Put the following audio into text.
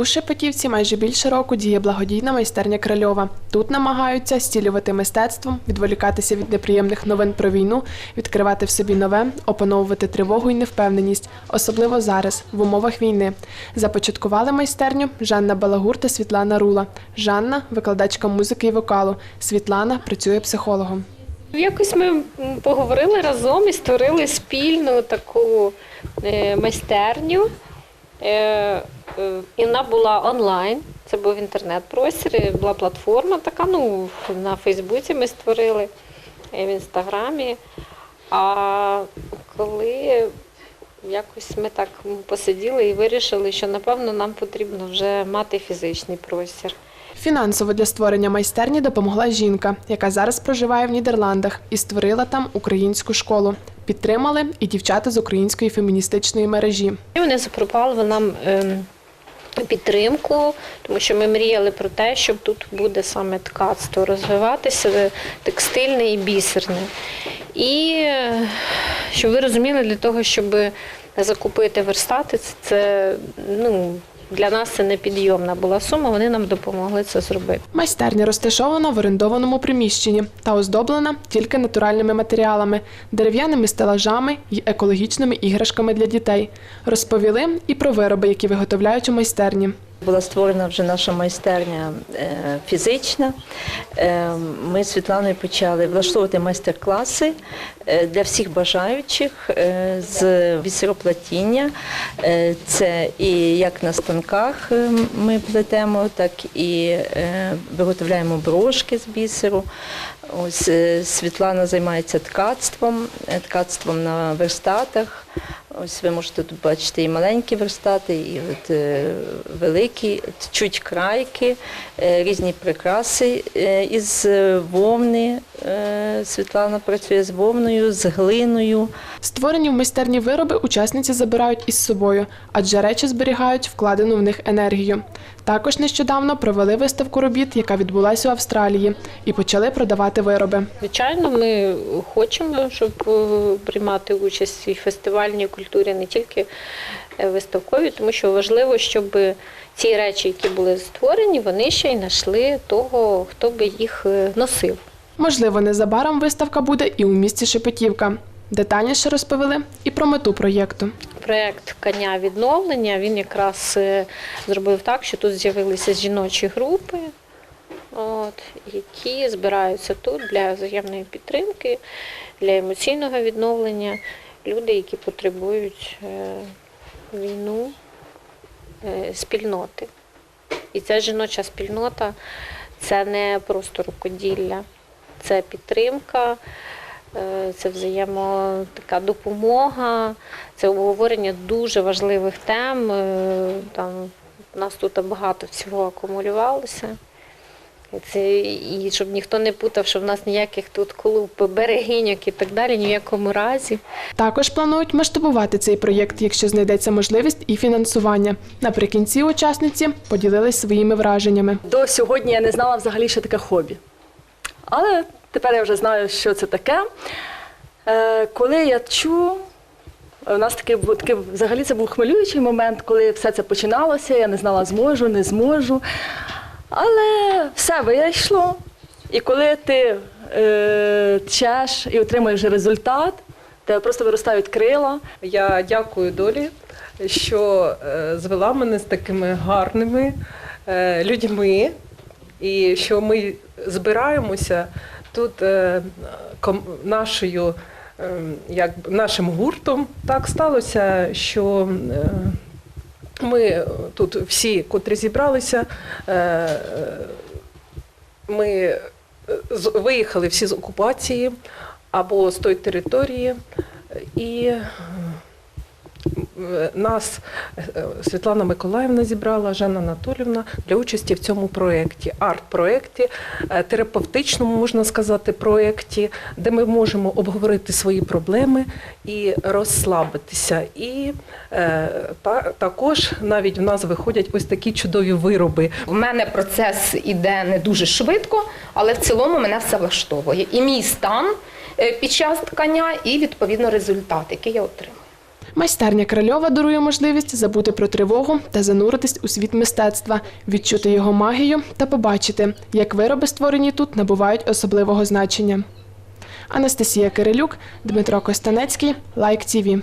У Шепетівці майже більше року діє благодійна майстерня Крильова. Тут намагаються стілювати мистецтвом, відволікатися від неприємних новин про війну, відкривати в собі нове, опановувати тривогу і невпевненість, особливо зараз, в умовах війни. Започаткували майстерню Жанна Балагур та Світлана Рула. Жанна викладачка музики і вокалу. Світлана працює психологом. Якось ми поговорили разом і створили спільну таку е, майстерню. Е, І вона була онлайн. Це був інтернет-простір, була платформа така. Ну, на Фейсбуці ми створили, і в інстаграмі. А коли якось ми так посиділи і вирішили, що напевно нам потрібно вже мати фізичний простір. Фінансово для створення майстерні допомогла жінка, яка зараз проживає в Нідерландах і створила там українську школу. Підтримали і дівчата з української феміністичної мережі. І вони запропонували нам ем, підтримку, тому що ми мріяли про те, щоб тут буде саме ткацтво розвиватися, текстильне і бісерне. І е, щоб ви розуміли, для того, щоб закупити верстати, це ну, для нас це непідйомна була сума, вони нам допомогли це зробити. Майстерня розташована в орендованому приміщенні та оздоблена тільки натуральними матеріалами, дерев'яними стелажами й екологічними іграшками для дітей. Розповіли і про вироби, які виготовляють у майстерні. Була створена вже наша майстерня е, фізична. Е, Ми з Світланою почали влаштовувати майстер-класи е, для всіх бажаючих з бісероплатіння. Е, Це і як на станках ми плетемо, так і виготовляємо брошки з бісеру. Ось Світлана займається ткацтвом, ткацтвом на верстатах. Ось ви можете тут бачити і маленькі верстати, і от, е, великі, чуть крайки, е, різні прикраси е, із вовни. Світлана працює з вовною, з глиною. Створені в майстерні вироби учасниці забирають із собою, адже речі зберігають вкладену в них енергію. Також нещодавно провели виставку робіт, яка відбулася у Австралії, і почали продавати вироби. Звичайно, ми хочемо, щоб е, приймати участь в фестивальній культурі, не тільки е, виставковій, тому що важливо, щоб ці речі, які були створені, вони ще й знайшли того, хто би їх е, носив. Можливо, незабаром виставка буде і у місті Шепетівка. Детальніше розповіли і про мету проєкту. Проєкт коня відновлення він якраз е, зробив так, що тут з'явилися жіночі групи, от, які збираються тут для взаємної підтримки, для емоційного відновлення. Люди, які потребують е, війну, е, спільноти. І ця жіноча спільнота це не просто рукоділля, це підтримка. Е, Це взаємо така допомога, це обговорення дуже важливих тем. Е, Там у нас тут багато всього акумулювалося. І Це, і щоб ніхто не путав, що в нас ніяких тут клуб, берегиньок і так далі, ні в якому разі. Також планують масштабувати цей проєкт, якщо знайдеться можливість і фінансування. Наприкінці учасниці поділились своїми враженнями. До сьогодні я не знала взагалі, що таке хобі. Але тепер я вже знаю, що це таке. Е, коли я чу, у нас такий, такий взагалі це був хвилюючий момент, коли все це починалося, я не знала, зможу, не зможу. Але все вийшло. І коли ти е, тчеш і отримуєш результат, тебе просто виростають крила. Я дякую долі, що е, звела мене з такими гарними е, людьми, і що ми збираємося тут е, ком- нашою, е, як нашим гуртом. Так сталося, що е, ми тут всі, котрі зібралися, е, е, ми е, виїхали всі з окупації або з тої території, і нас е, Світлана Миколаївна зібрала, Жанна Анатолівна для участі в цьому проєкті, арт-проєкті, е, терапевтичному, можна сказати, проєкті, де ми можемо обговорити свої проблеми і розслабитися. І е, та, також навіть в нас виходять ось такі чудові вироби. У мене процес іде не дуже швидко, але в цілому мене все влаштовує. І мій стан е, під час ткання, і відповідно результат, який я отримую. Майстерня Крильова дарує можливість забути про тривогу та зануритись у світ мистецтва, відчути його магію та побачити, як вироби, створені тут, набувають особливого значення. Анастасія Кирилюк, Дмитро Костанецький, Лайк ТІВІ.